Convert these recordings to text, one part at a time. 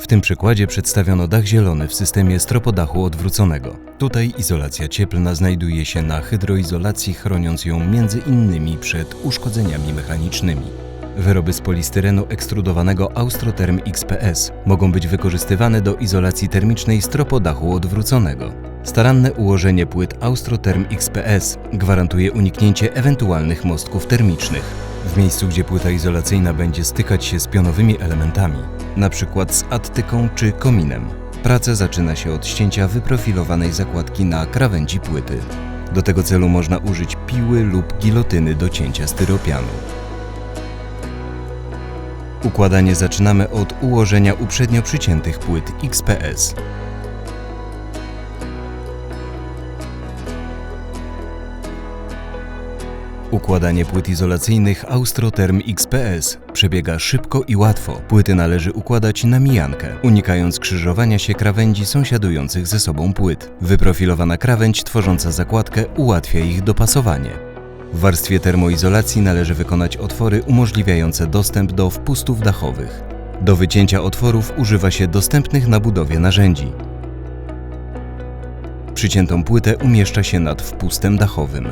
W tym przykładzie przedstawiono dach zielony w systemie stropodachu odwróconego. Tutaj izolacja cieplna znajduje się na hydroizolacji, chroniąc ją między innymi przed uszkodzeniami mechanicznymi. Wyroby z polistyrenu ekstrudowanego Austrotherm XPS mogą być wykorzystywane do izolacji termicznej stropodachu odwróconego. Staranne ułożenie płyt Austrotherm XPS gwarantuje uniknięcie ewentualnych mostków termicznych. W miejscu, gdzie płyta izolacyjna będzie stykać się z pionowymi elementami, np. z attyką czy kominem, praca zaczyna się od ścięcia wyprofilowanej zakładki na krawędzi płyty. Do tego celu można użyć piły lub gilotyny do cięcia styropianu. Układanie zaczynamy od ułożenia uprzednio przyciętych płyt XPS. Układanie płyt izolacyjnych Austrotherm XPS przebiega szybko i łatwo. Płyty należy układać na mijankę, unikając krzyżowania się krawędzi sąsiadujących ze sobą płyt. Wyprofilowana krawędź tworząca zakładkę ułatwia ich dopasowanie. W warstwie termoizolacji należy wykonać otwory umożliwiające dostęp do wpustów dachowych. Do wycięcia otworów używa się dostępnych na budowie narzędzi. Przyciętą płytę umieszcza się nad wpustem dachowym.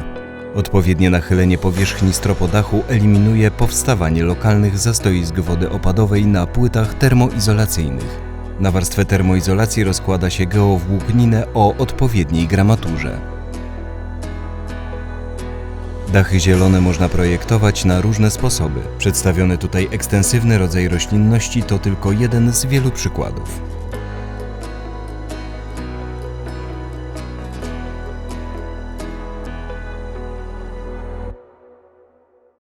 Odpowiednie nachylenie powierzchni stropodachu eliminuje powstawanie lokalnych zastoisk wody opadowej na płytach termoizolacyjnych. Na warstwę termoizolacji rozkłada się geowłókninę o odpowiedniej gramaturze. Dachy zielone można projektować na różne sposoby. Przedstawiony tutaj ekstensywny rodzaj roślinności to tylko jeden z wielu przykładów.